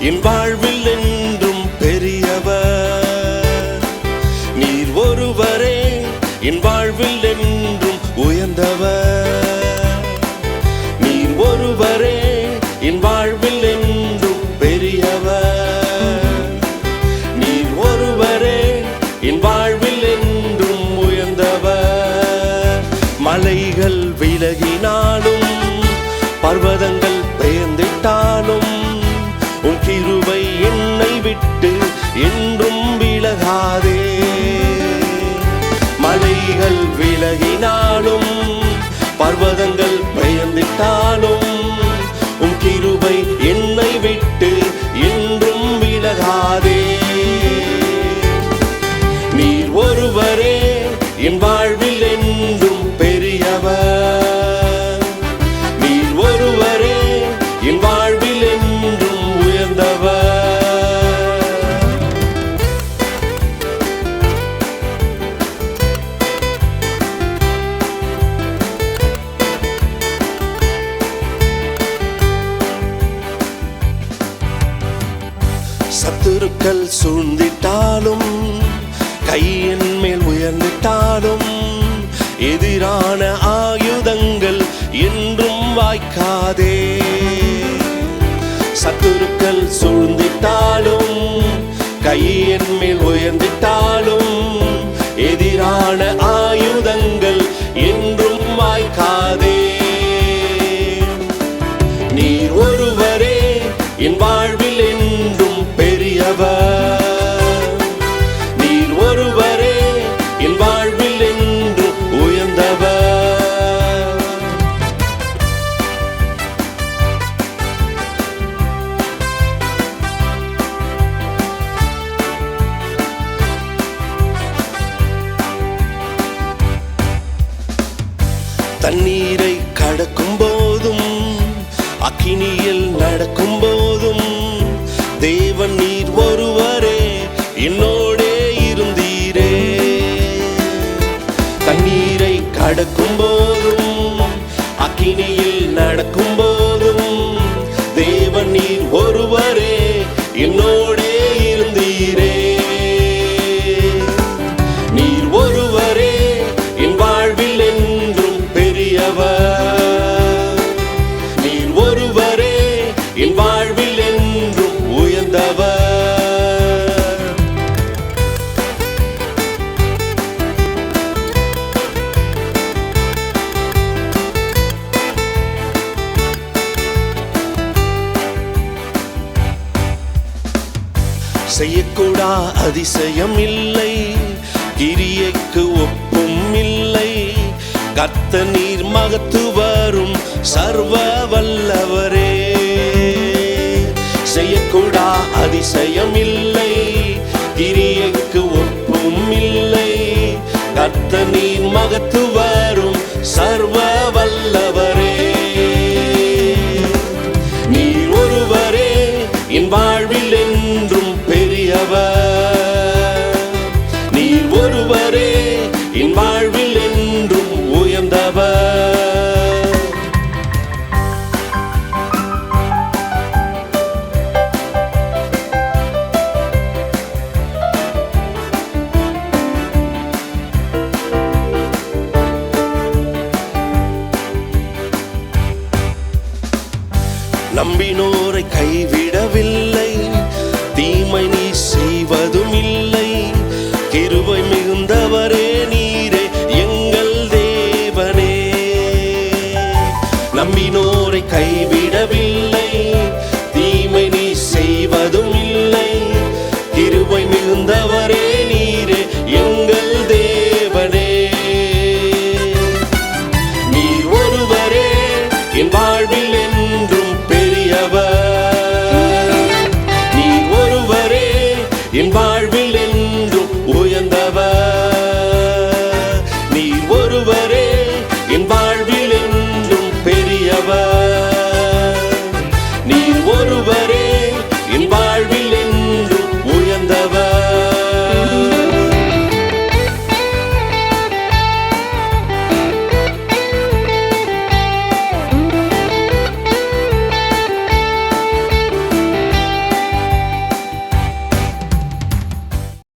என் வாழ்வில் என்றும் பெரியவர். நீர் ஒருவரே என் வாழ்வில் என்றும் பாதங்கள் பயந்துட்டாலும் உன் கிருபை என்னை விட்டு என்றும் விலகாதே. நீர் ஒருவரே என் வாழ்வில் சத்துருக்கள் சூழ்ந்திட்டாலும் கையின் மேல் உயர்ந்திட்டாலும் எதிரான ஆயுதங்கள் என்றும் வாய்க்காதே. சத்துருக்கள் சூழ்ந்திட்டாலும் கையின் மேல் உயர்ந்திட்டாலும் தண்ணீரை கடக்கும் போதும் அக்கினியில் நடக்கும் போதும் தேவன் நீர் ஒருவர் செய்யக்கூடா அதிசயம் இல்லை கிரியைக்கு ஒப்பும் இல்லை. கத்த நீர் மகத்து வரும் சர்வ வல்லவரே. செய்யக்கூடா அதிசயம் இல்லை கிரியைக்கு ஒப்பும் இல்லை. கத்த நீர் மகத்து வரும் சர்வ என் வாழ்வில் என்றும் உயர்ந்தவர். நம்பினோரை கைவிடவில்லை. நம்மினோரை கைவிடவில்லை. தீமை நீ செய்வதும் இல்லை. கிருவை மிகுந்தவரே நீரே எங்கள் தேவனே. நீர் ஒருவரே என் வாழ்வில் என்றும் பெரியவர். நீர் ஒருவரே என்